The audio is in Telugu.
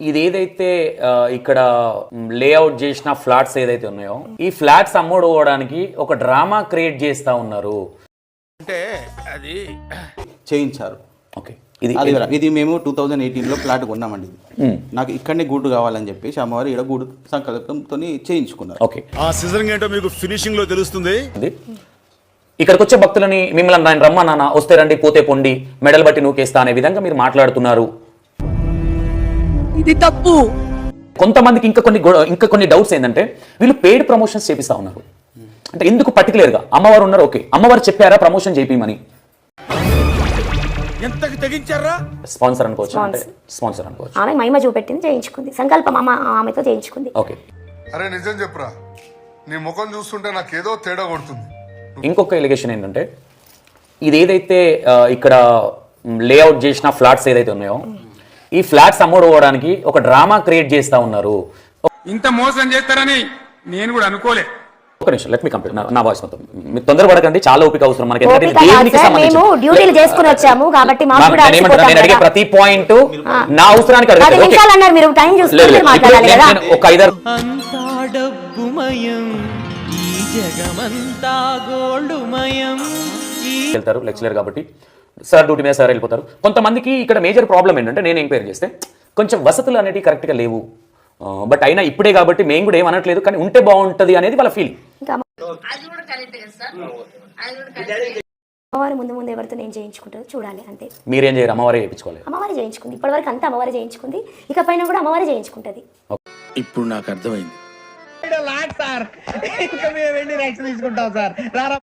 ఇది ఏదైతే ఆ, ఇక్కడ లేఅవుట్ చేసిన ఫ్లాట్స్ ఏదైతే ఉన్నాయో ఈ ఫ్లాట్స్ అమ్ముడుకోవడానికి ఒక డ్రామా క్రియేట్ చేస్తా ఉన్నారు. చేయించారు. ఓకే. ఇది అది కూడా. ఇది మేము టూ థౌజండ్ ఎయిటీన్లో ప్లాట్ కొన్నామండి ఇది. నాకు ఇక్కడనే గూడు కావాలని చెప్పేసి అమ్మవారు ఇక్కడ గూడు సంకల్పంతో చేయించుకున్నారు. ఓకే. ఆ సిజరింగ్ ఏంటో మీకు ఫినిషింగ్లో తెలుస్తుంది. ఇది ఇక్కడికి వచ్చే భక్తులని మిమ్మల్ని నేను రమ్మా నాన్న వస్తే రండి పోతే పొండి మెడల్ బట్టి నూకేస్తా అనే విధంగా మీరు మాట్లాడుతున్నారు. ఇది తప్పు. కొంతమందికి ఇంకా కొన్ని ఇంకా కొన్ని డౌట్స్ ఏంటంటే వీళ్ళు పెయిడ్ ప్రమోషన్స్ చేపిస్తా ఉన్నారు. అంటే ఎందుకు particular గా అమ్మవారు ఉన్నారు ఓకే. అమ్మవారు చెప్పారా ప్రమోషన్ చేపిమని? ఎంతకి తెగించారా? స్పాన్సర్ అనుకోవచ్చు? అంటే స్పాన్సర్ అనుకోవచ్చు? ఆమె మహిమ చూపెట్టింది చేయించుకుంది. సంకల్పం అమ్మ ఆమెతో చేయించుకుంది. ఓకే. అరే నిజం చెప్పురా? నీ ముఖం చూస్తుంటే నాకేదో తేడా కొడుతుంది. ఇంకొక ఎలిగేషన్ ఏంటంటే ఇది ఏదైతే ఇక్కడ లేఅవుట్ చేసిన ఫ్లాట్స్ ఏదైతే ఉన్నాయో ఈ ఫ్లాట్స్ అమ్ముడుకోవడానికి ఒక డ్రామా క్రియేట్ చేస్తా ఉన్నారు. ఇంత మోసం చేస్తారని నేను కూడా అనుకోలే. ఒక నిమిషం లెట్ మీ కంప్లీట్ నా వాయిస్ మొత్తం. మీరు తొందరపడకండి చాలా ఓపిక అవసరం మనకి. మేము డ్యూటీలు చేసుకుని వచ్చాము కాబట్టి మాకు మ్యామ్, కూడా నేను అడిగే ప్రతి పాయింట్ నా అవసరానికి నిమిషాలు అన్నారు మీరు టైం చూసుకుని మీరు మాట్లాడాలి కదా. ఒక ఐదారు అంతా డబ్బుమయం ఈ జగమంతా గోల్డుమయం. ఈ వెళ్తారు లెక్చరర్ కాబట్టి. సార్ డ్యూటీ మీద సార్ వెళ్ళిపోతారు. కొంతమందికి ఇక్కడ మేజర్ ప్రాబ్లం ఏంటంటే నేను ఎంక్వైరీ చేస్తే కొంచెం వసతులు అనేవి కరెక్ట్గా లేవు. బట్ అయినా ఇప్పుడే కాబట్టి మేము కూడా ఏమనట్లేదు కానీ ఉంటే బాగుంటది అనేది వాళ్ళ ఫీలింగ్ ఇంకా అమ్మవారి ముందు ముందు ఎవరితో నేను చేయించుకుంటారో చూడాలి అంతే. మీరేం చేయరు అమ్మవారే చేయించుకోవాలి. అమ్మవారి చేయించుకుంది. ఇప్పటివరకు అంతా అమ్మవారి చేయించుకుంది. ఇక పైన కూడా అమ్మవారి చేయించుకుంటది. ఇప్పుడు నాకు అర్థమైంది. Lot sir. ఇంకా మేము వెళ్ళి రైట్స్ తీసుకుంటాం సార్. రారా